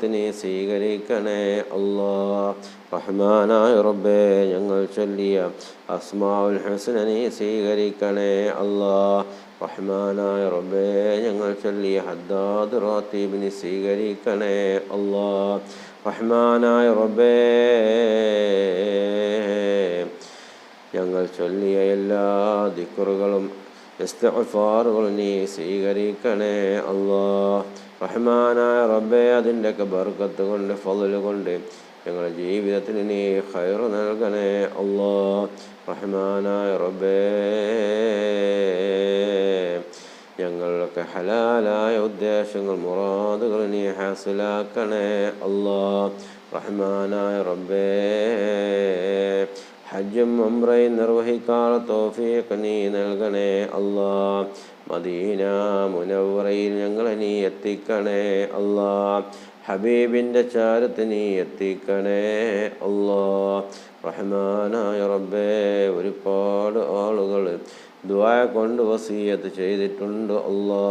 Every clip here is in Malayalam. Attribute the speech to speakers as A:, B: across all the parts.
A: നീ സ്വീകരിക്കണേ. അല്ലാ റഹ്മാനായ റബ്ബേ ഞങ്ങൾ ചൊല്ലിയ അസ്മാഉൽ ഹസന സ്വീകരിക്കണേ. അല്ലാ റഹ്മാനായ റബ്ബേ ഞങ്ങൾ ചൊല്ലിയ ഹദ്ദാദ് റാത്തീബിനെ സ്വീകരിക്കണേ. അല്ലാ റഹ്മാനായ റബ്ബേ ഞങ്ങൾ ചൊല്ലിയ എല്ലാ ദിക്കറുകളും ഇസ്തിഗ്ഫാറുകളും നീ സ്വീകരിക്കണേ അല്ലാ റഹ്മാനായ റബ്ബേ അതിന്റെയൊക്കെ ബർക്കത്ത് കൊണ്ട് ഫضل കൊണ്ട് ഞങ്ങളുടെ ജീവിതത്തിന് നീ ഹൈർ നൽകണേ അല്ലാ റഹ്മാനായ റബ്ബേ ഞങ്ങൾക്ക് ഹലാലായ ഉദ്ദേശങ്ങൾ മുറാദുകൾ നീ ഹാസിലാക്കണേ അല്ലാ റഹ്മാനായ റബ്ബേ ഹജ്ജും ഉംറയും നിർവഹിക്കാൻ തോഫീഖ് നീ നൽകണേ അല്ലാ. മദീന മുനവറയിൽ ഞങ്ങളെ നീ എത്തിക്കണേ അല്ലാ. ഹബീബിന്റെ ചാരത്ത് നീ എത്തിക്കണേ അല്ലാ. റഹ്മാനായ റബ്ബേ ഒരുപാട് ആളുകൾ ദ്വായ കൊണ്ട് വസീയത്ത് ചെയ്തിട്ടുണ്ട് അല്ലാ.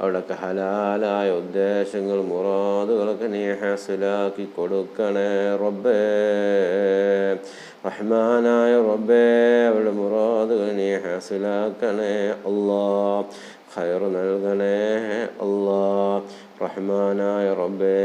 A: അവിടൊക്കെ ഹലാലായ ഉദ്ദേശങ്ങൾ മുറാദുകളൊക്കെ നീ ഹാസിലാക്കി കൊടുക്കണേ റബ്ബേ. റഹ്മാനായ റബ്ബേ അവളുടെ മുറാദുകൾ നീ ഹാസിലാക്കണേ അല്ലാ ഖൈർ നൽകണേ അല്ലാ റഹ്മാനായ റബ്ബേ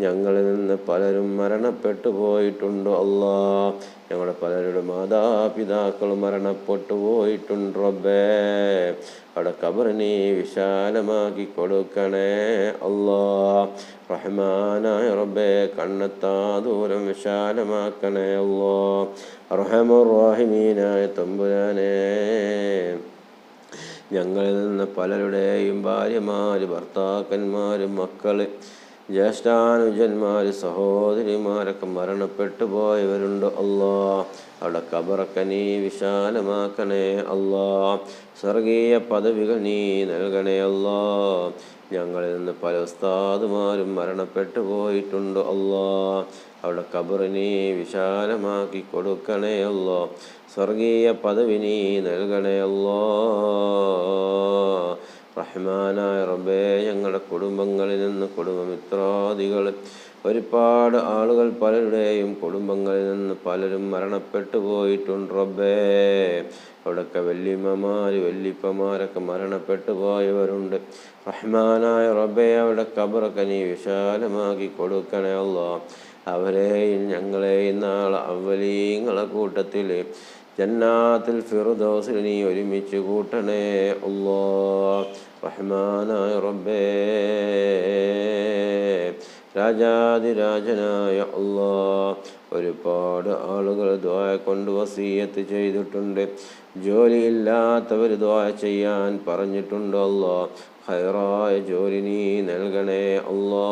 A: ഞങ്ങളിൽ നിന്ന് പലരും മരണപ്പെട്ടു പോയിട്ടുണ്ട് അല്ലാ? ഞങ്ങളുടെ പലരുടെ മാതാപിതാക്കൾ മരണപ്പെട്ടു പോയിട്ടുണ്ട് റബ്ബേ. അവിടെ കബറിനെ വിശാലമാക്കി കൊടുക്കണേ അല്ലാ. റഹ്മാനായ റബ്ബേ കണ്ണെത്താ ദൂരം വിശാലമാക്കണേ അല്ലാ. റഹമുറാഹിമീനായ തമ്പുരാനേ. ഞങ്ങളിൽ നിന്ന് പലരുടെയും ഭാര്യമാർ ഭർത്താക്കന്മാരും മക്കൾ ജ്യേഷ്ഠാനുജന്മാർ സഹോദരിമാരൊക്കെ മരണപ്പെട്ടു പോയവരുണ്ട്. അല്ലാ അവിടെ കബറൊക്കെ നീ വിശാലമാക്കണേ അല്ലാ സ്വർഗീയ പദവികൾ നീ നൽകണേ അല്ലാ ഞങ്ങളിൽ നിന്ന് പല ഉസ്താദുമാരും മരണപ്പെട്ടു പോയിട്ടുണ്ട് അല്ലോ. അവിടെ കബറിനെ വിശാലമാക്കി കൊടുക്കണേ അല്ലോ. സ്വർഗീയ പദവി നീ നൽകണേ റഹ്മാനായ റബ്ബേ ഞങ്ങളുടെ കുടുംബങ്ങളിൽ നിന്ന് കുടുംബമിത്രാദികൾ ഒരുപാട് ആളുകൾ പലരുടെയും കുടുംബങ്ങളിൽ നിന്ന് പലരും മരണപ്പെട്ടു പോയിട്ടുണ്ട് റബ്ബേ. അവിടെയൊക്കെ വല്യമ്മമാർ വല്യപ്പമാരൊക്കെ മരണപ്പെട്ടു പോയവരുണ്ട്. റഹ്മാനായ റബ്ബേ അവിടെ കബറൊക്കെ നീ വിശാലമാക്കി കൊടുക്കണേ അല്ലോ അവരെയും ഞങ്ങളെയും നാളെ അവലീങ്ങളെ കൂട്ടത്തിൽ ജന്നാത്തിൽ ഫിറുദോസിൽ നീ ഒരുമിച്ച് കൂട്ടണേ അല്ലോ റഹ്മാനായ റബ്ബേ. രാജാതിരാജനായ അള്ളാ ഒരുപാട് ആളുകൾ ദ്വായ കൊണ്ട് വസീയത്ത് ചെയ്തിട്ടുണ്ട്. ജോലിയില്ലാത്തവർ ദ്വായ ചെയ്യാൻ പറഞ്ഞിട്ടുണ്ട് അല്ലോ ഹൈറായ ജോലി നീ നൽകണേ അല്ലോ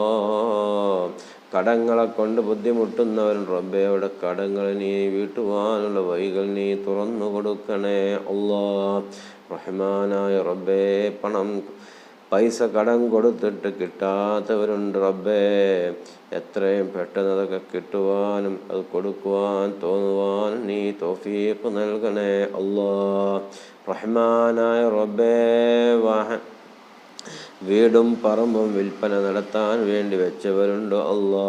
A: കടങ്ങളെ കൊണ്ട് ബുദ്ധിമുട്ടുന്നവൻ റബ്ബയുടെ കടങ്ങൾ നീ വീട്ടുവാനുള്ള വഴികൾ നീ തുറന്നു കൊടുക്കണേ അല്ലോ റഹ്മാനായ റബ്ബേ പണം പൈസ കടം കൊടുത്തിട്ട് കിട്ടാത്തവരുണ്ട് റബ്ബേ. എത്രയും പെട്ടെന്ന് അതൊക്കെ കിട്ടുവാനും അത് കൊടുക്കുവാൻ തോന്നുവാനും നീ തോഫീക്ക് നൽകണേ. അല്ലാ റഹ്മാനായ റബ്ബേ വാഹ വീടും പറമ്പും വിൽപ്പന നടത്താൻ വേണ്ടി വെച്ചവരുണ്ട്. അല്ലാ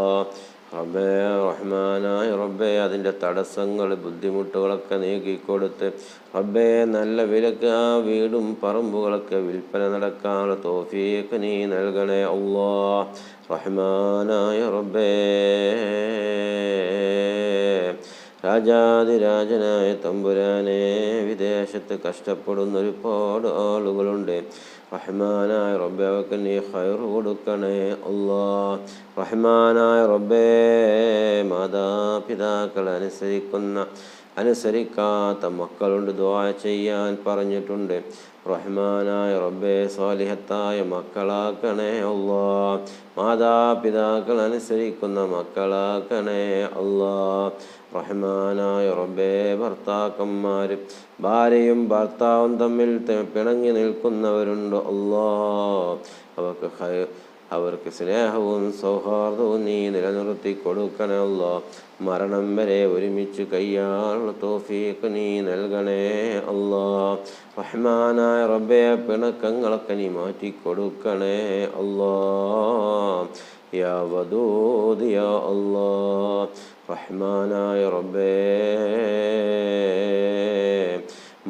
A: റബ്ബേ റഹ്മാനായ റബ്ബേ അതിന്റെ തടസ്സങ്ങൾ ബുദ്ധിമുട്ടുകളൊക്കെ നീക്കിക്കൊടുത്ത് റബ്ബേ നല്ല വിലക്ക് ആ വീടും പറമ്പുകളൊക്കെ വിൽപ്പന നടക്കാനുള്ള തോഫീക്ക് നീ നൽകണേ അല്ലാ റഹ്മാനായ റബ്ബേ. രാജാതിരാജനായ തമ്പുരാനെ വിദേശത്ത് കഷ്ടപ്പെടുന്ന ഒരുപാട് ആളുകളുണ്ട്. റഹ്മാനായ റബ്ബെ അവർക്ക് നീ ഹയർ കൊടുക്കണേ അല്ലാ റഹ്മാനായ റബ്ബേ മാതാപിതാക്കൾ അനുസരിക്കുന്ന അനുസരിക്കാത്ത മക്കളുണ്ട് ദ്വാ ചെയ്യാൻ പറഞ്ഞിട്ടുണ്ട്. റഹ്മാനായ റബ്ബേ സ്വാലിഹത്തായ മക്കളാക്കണേ അള്ളാ മാതാപിതാക്കൾ അനുസരിക്കുന്ന മക്കളാക്കണേ അള്ളാ റഹ്മാനായ റബ്ബേ ഭർത്താക്കന്മാർ ഭാര്യയും ഭർത്താവും തമ്മിൽ പിണങ്ങി നിൽക്കുന്നവരുണ്ട് അള്ളാ അവർക്ക് അവർക്ക് സ്നേഹവും സൗഹാർദ്ദവും നീ നിലനിർത്തി കൊടുക്കണമല്ല. മരണം വരെ ഒരുമിച്ച് കയ്യാനുള്ള തോഫീക്ക് നീ നൽകണേ അല്ലോ. റഹ്മാനായ റബ്ബെ പിണക്കങ്ങളൊക്കെ നീ മാറ്റി കൊടുക്കണേ അല്ലാ. യാ വദൂദ് യാ അല്ലാ. റഹ്മാനായ റബ്ബേ.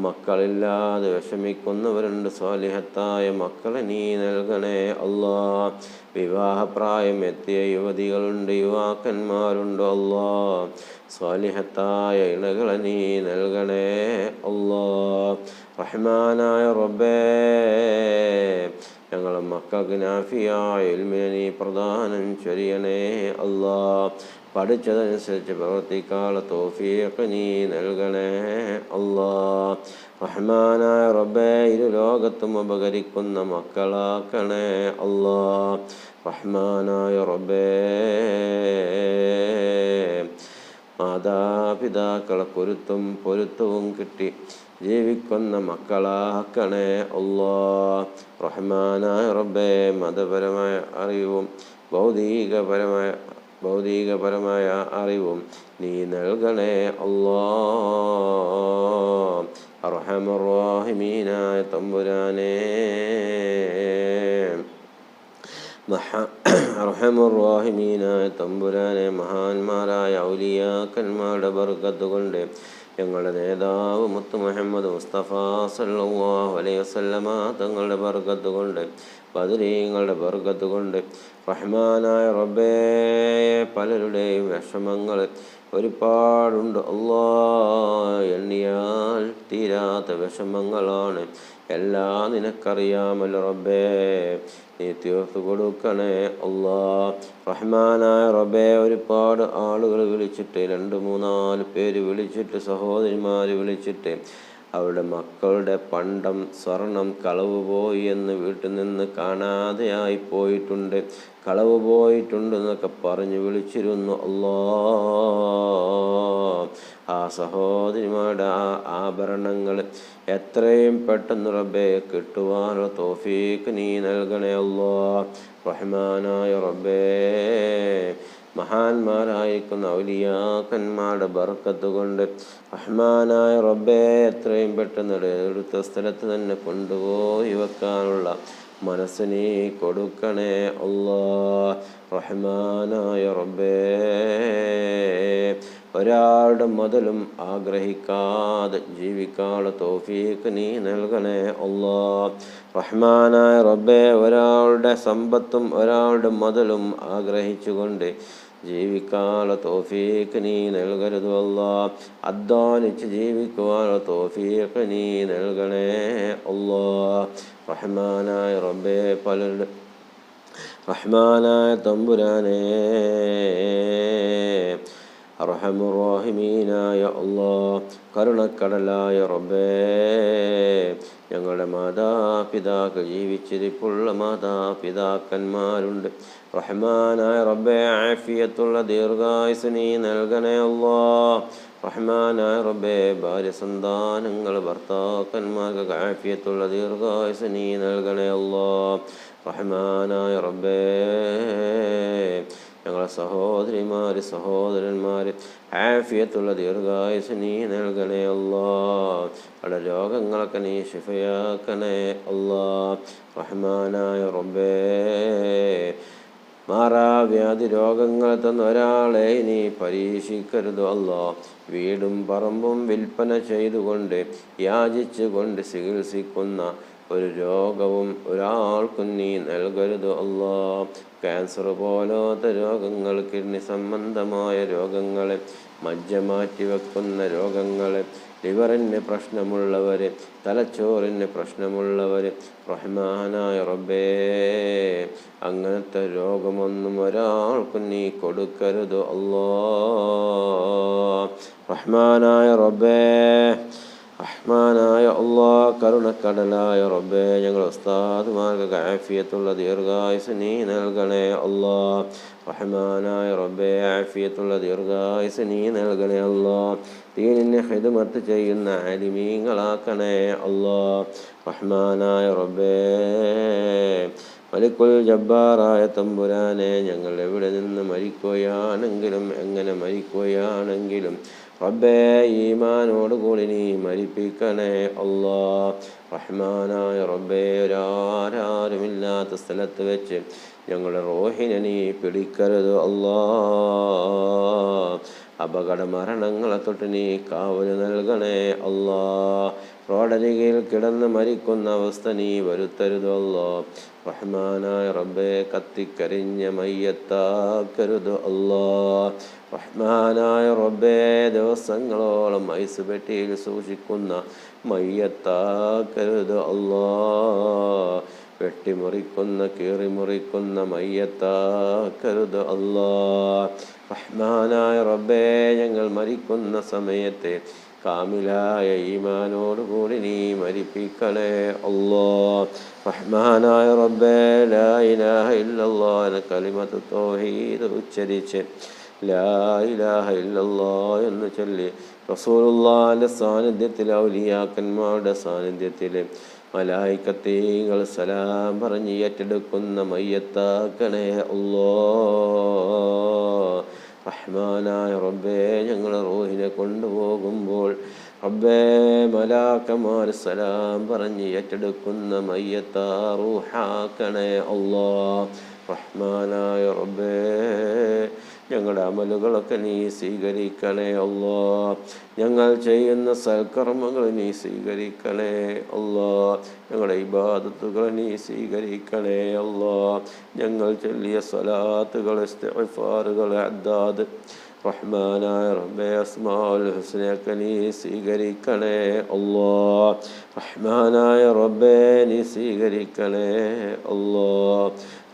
A: മക്കളില്ലാതെ വിഷമിക്കുന്നവരുണ്ട്. സ്വാലിഹത്തായ മക്കളെ നീ നൽകണേ അല്ലാ. വിവാഹപ്രായം എത്തിയ യുവതികളുണ്ട് യുവാക്കന്മാരുണ്ട് അല്ലാ. സ്വാലിഹത്തായ ഇണകളെ നീ നൽകണേ അല്ലാ. റഹ്മാനായ റബ്ബേ. ഞങ്ങളെ മക്കൾക്ക് നാഫിയായ ഇൽമിനെ നീ പ്രദാനം ചൊരിയണേ അല്ലാ. പഠിച്ചതനുസരിച്ച് പ്രവർത്തിക്കാനുള്ള തോഫിയൊക്കെ നീ നൽകണേ അല്ലാ. റഹ്മാനായ റബ്ബേ ഇരു ലോകത്തും ഉപകരിക്കുന്ന മക്കളാക്കണേ അല്ലാ. റഹ്മാനായ റബ്ബേ മാതാപിതാക്കളെ പൊരുത്തും പൊരുത്തവും കിട്ടി. ജീവിക്കുന്ന മക്കളാക്കണേ അല്ലാ റഹ്മാനായ റബ്ബേ മതപരമായ അറിവും ഭൗതികപരമായ ഭൗതികപരമായ അറിവും നീ നൽകണേ അല്ലാ അർഹമറാഹിമീനായ തമ്പുരാനേ. അർഹമുറാഹിമീനായ തമ്പുരാനെ മഹാന്മാരായ ഔലിയാക്കന്മാരുടെ ബർക്കത്ത് കൊണ്ട് ഞങ്ങളുടെ നേതാവ് മുത്ത് മുഹമ്മദ് മുസ്തഫ സല്ലല്ലാഹു അലൈഹി വസല്ലമ തങ്ങളുടെ ബർക്കത്ത് കൊണ്ട് ബദരീങ്ങളുടെ ബർക്കത്ത് കൊണ്ട് റഹ്മാനായ റബ്ബേ പലരുടെയും വിഷമങ്ങൾ ഒരുപാടുണ്ട്. അള്ളാ എണ്ണിയാൽ തീരാത്ത വിഷമങ്ങളാണ്. എല്ലാം നിനക്കറിയാമല്ലോ റബ്ബേ. നീ തീർത്തു കൊടുക്കണേ അള്ളാ റഹ്മാനായ റബ്ബേ ഒരുപാട് ആളുകൾ വിളിച്ചിട്ട് രണ്ട് മൂന്നാൽ പേര് വിളിച്ചിട്ട് സഹോദരിമാർ വിളിച്ചിട്ട് അവരുടെ മക്കളുടെ പണ്ടം സ്വർണം കളവ് പോയി എന്ന് വീട്ടിൽ നിന്ന് കാണാതെയായി പോയിട്ടുണ്ട്. കളവ് പോയിട്ടുണ്ട് എന്നൊക്കെ പറഞ്ഞ് വിളിച്ചിരുന്നു. അല്ലാ ആ സഹോദരിമാരുടെ ആ ആഭരണങ്ങൾ എത്രയും പെട്ടെന്ന് റബ്ബെ കിട്ടുവാനുള്ള തോഫീക്ക് നീ നൽകണേ അല്ലോ. റഹ്മാനായ റബ്ബേ. മഹാന്മാരായിരിക്കുന്ന ഔലിയാക്കന്മാരുടെ ബർക്കത്ത് കൊണ്ട് റഹ്മാനായ റബ്ബേ എത്രയും പെട്ടെന്ന് എടുത്ത സ്ഥലത്ത് തന്നെ കൊണ്ടുപോയി വെക്കാനുള്ള മനസ്സിനെ കൊടുക്കണേ അള്ളാ റഹ്മാനായ റബ്ബേ. ഒരാളുടെ മുതലും ആഗ്രഹിക്കാതെ ജീവിക്കാനുള്ള തോഫീക്ക് നീ നൽകണേ അല്ലാ റഹ്മാനായ റബ്ബേ ഒരാളുടെ സമ്പത്തും ഒരാളുടെ മുതലും ആഗ്രഹിച്ചുകൊണ്ട് ജീവിക്കാനുള്ള തോഫീക്ക് നീ നൽകരുത് അല്ലാ അധ്വാനിച്ച് ജീവിക്കുവാനുള്ള തോഫീക്ക് നീ നൽകണേ അല്ലാ റഹ്മാനായ റബ്ബേ പലരുടെ റഹ്മാനായ തമ്പുരാനേ. അർഹമുറാഹിമീനായ അള്ളാ കരുണക്കടലായ റബ്ബേ. ഞങ്ങളുടെ മാതാപിതാക്കൾ ജീവിച്ചിരിപ്പുള്ള മാതാപിതാക്കന്മാരുണ്ട്. റഹ്മാനായ റബ്ബേ ആഫിയത്തുള്ള ദീർഘായുസ് നീ നൽകണേ അള്ളാ റഹ്മാനായ റബ്ബേ ഭാര്യ സന്താനങ്ങൾ ഭർത്താക്കന്മാർക്ക് ആഫിയത്തുള്ള ദീർഘായുസ് നീ നൽകണേ അള്ളാ റഹ്മാനായ റബ്ബേ. ഞങ്ങളെ സഹോദരിമാർ സഹോദരന്മാർ ആഫിയത്തുള്ള ദീർഘായുസ് നീ നൽകണേ അല്ലാ. അവിടെ രോഗങ്ങളൊക്കെ നീ ശിഫയാക്കണേ അല്ലാ. റഹ്മാനായ റബ്ബേ. മാറാവ്യാധി രോഗങ്ങൾ തന്ന ഒരാളെ നീ പരീക്ഷിക്കരുത് അല്ലോ. വീടും പറമ്പും വിൽപ്പന ചെയ്തുകൊണ്ട് യാചിച്ചുകൊണ്ട് ചികിത്സിക്കുന്ന ഒരു രോഗവും ഒരാൾക്കും നീ നൽകരുത് അല്ലോ. ക്യാൻസർ പോലാത്ത രോഗങ്ങൾ കിഡ്നി സംബന്ധമായ രോഗങ്ങളെ മജ്ജ മാറ്റി വെക്കുന്ന രോഗങ്ങൾ ലിവറിന് പ്രശ്നമുള്ളവർ തലച്ചോറിന് പ്രശ്നമുള്ളവർ റഹ്മാനായ റബ്ബേ. അങ്ങനത്തെ രോഗമൊന്നും ഒരാൾക്കും നീ കൊടുക്കരുത് അല്ലോ. റഹ്മാനായ റബ്ബേ. റഹ്മാനായ അള്ളാ കരുണക്കടലായ റബ്ബേ ഞങ്ങൾ ഉസ്താദുമാർക്ക് ആഫിയത്തുള്ള ദീർഘായുസ് നീ നൽകണേ അള്ളാ. റഹ്മാനായ റബ്ബേ ആഫിയത്തുള്ള ദീർഘായുസ് നീ നൽകണേ അള്ളാ. ദീനിനെ ഹിദമത്ത് ചെയ്യുന്ന അലിമീങ്ങളാക്കണേ അള്ളാ. റഹ്മാനായ റബ്ബേ മലിക്കുൽ ജബ്ബാറായ തമ്പുരാനെ ഞങ്ങൾ എവിടെ നിന്ന് മരിക്കുകയാണെങ്കിലും എങ്ങനെ മരിക്കുകയാണെങ്കിലും റബ്ബേ ഈമാനോട് കൂടി നീ മരിപ്പിക്കണേ അല്ലാ റഹ്മാനായ റബ്ബേ ഒരാരാരുമില്ലാത്ത സ്ഥലത്ത് വെച്ച് ഞങ്ങളുടെ റോഹിനെ നീ പിടിക്കരുത് അല്ലാ അപകട മരണങ്ങളെ തൊട്ട് നീ കാവൽ നൽകണേ അല്ലാ. റോഡരികിൽ കിടന്ന് മരിക്കുന്ന അവസ്ഥ നീ വരുത്തരുതല്ലോ റഹ്മാനായ റബ്ബെ കത്തിക്കരിഞ്ഞ മയ്യത്താക്കരുത് അല്ലോ. റഹ്മാനായ റബ്ബെ ദിവസങ്ങളോളം ഐസ് പെട്ടിയിൽ സൂക്ഷിക്കുന്ന മയ്യത്താക്കരുത് അല്ലോ. വെട്ടിമുറിക്കുന്ന കീറിമുറിക്കുന്ന മയ്യത്താക്കരുത് അല്ലാ. റഹ്മാനായ റബ്ബേ ഞങ്ങൾ മരിക്കുന്ന സമയത്തെ കാമിലായ ഈമാനോടുകൂടി നീ മരിപ്പിക്കണേ. അല്ലോ റഹ്മാനായ റബ്ബേ ലാ ഇലാഹ ഇല്ലല്ലാ എന്ന കലിമത്ത് തൗഹീദ് ഉച്ചരിച്ച് ലാ ഇലാഹ ഇല്ലല്ലാ എന്ന് ചൊല്ലി റസൂലുള്ള സാന്നിധ്യത്തിൽ ഔലിയാക്കന്മാരുടെ സാന്നിധ്യത്തിൽ മലായിക്കത്തീങ്ങൾ സലാം പറഞ്ഞ് ഏറ്റെടുക്കുന്ന മയ്യത്താക്കണേ. അല്ലോ റഹ്മാനായ റബ്ബേ ഞങ്ങൾ റൂഹിനെ കൊണ്ടുപോകുമ്പോൾ റബ്ബേ മലാക്കമാർ സലാം പറഞ്ഞ് ഏറ്റെടുക്കുന്ന മയ്യത്താറൂഹാക്കണേ അല്ലോ റഹ്മാനായ റബ്ബേ ഞങ്ങളുടെ അമലുകളൊക്കെ നീ സ്വീകരിക്കണേ അല്ലോ ഞങ്ങൾ ചെയ്യുന്ന സൽക്കർമ്മങ്ങൾ നീ സ്വീകരിക്കണേ അല്ലോ ഞങ്ങളുടെ ഇബാദത്തുകൾ നീ സ്വീകരിക്കണേ അല്ലോ ഞങ്ങൾ ചൊല്ലിയ സ്വലാത്തുകൾ ഇസ്തിഗ്ഫാറുകൾ അദ്ദാദ് റഹ്മാനായ റബ്ബേ നീ സ്വീകരിക്കണേ അല്ലോ റഹ്മാനായ റബ്ബേ നീ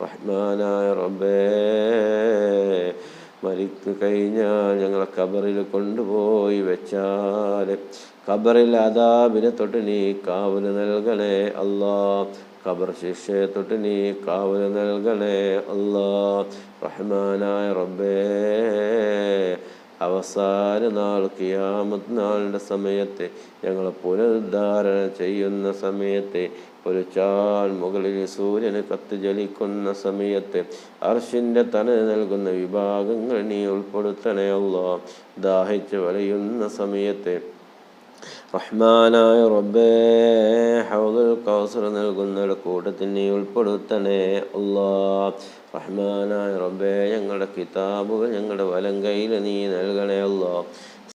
A: റഹ്മാനായ റബ്ബേ മരിക്കു കഴിഞ്ഞാൽ ഞങ്ങളെ കബറിൽ കൊണ്ടുപോയി വെച്ചാൽ ഖബറിൽ അതാബിനെ തൊട്ട് നീ കാവൽ നൽകണേ അല്ലാ ഖബർ ശിക്ഷയെ തൊട്ട് നീ കാവൽ നൽകണേ. അല്ലാ റഹ്മാനായ റബ്ബേ. അവസാന നാൾ കിയാമത് നാളിന്റെ സമയത്ത് ഞങ്ങൾ പുനരുദ്ധാരണ ചെയ്യുന്ന സമയത്തെ ഒരു ചാൽ മുകളിൽ സൂര്യന് കത്ത് ജലിക്കുന്ന സമയത്ത് അർഷിന്റെ തന നൽകുന്ന വിഭാഗങ്ങൾ നീ ഉൾപ്പെടുത്തണേ അല്ലോ ദാഹിച്ച് വലയുന്ന സമയത്ത് റഹ്മാനായ റബ്ബേ ഹൗദുൽ കൗസർ നൽകുന്ന നീ ഉൾപ്പെടുത്തണേ അല്ലാ. റഹ്മാനായ റബ്ബേ ഞങ്ങളുടെ കിതാബുകൾ ഞങ്ങളുടെ വലം കയ്യിൽ നീ നൽകണേ അല്ലോ.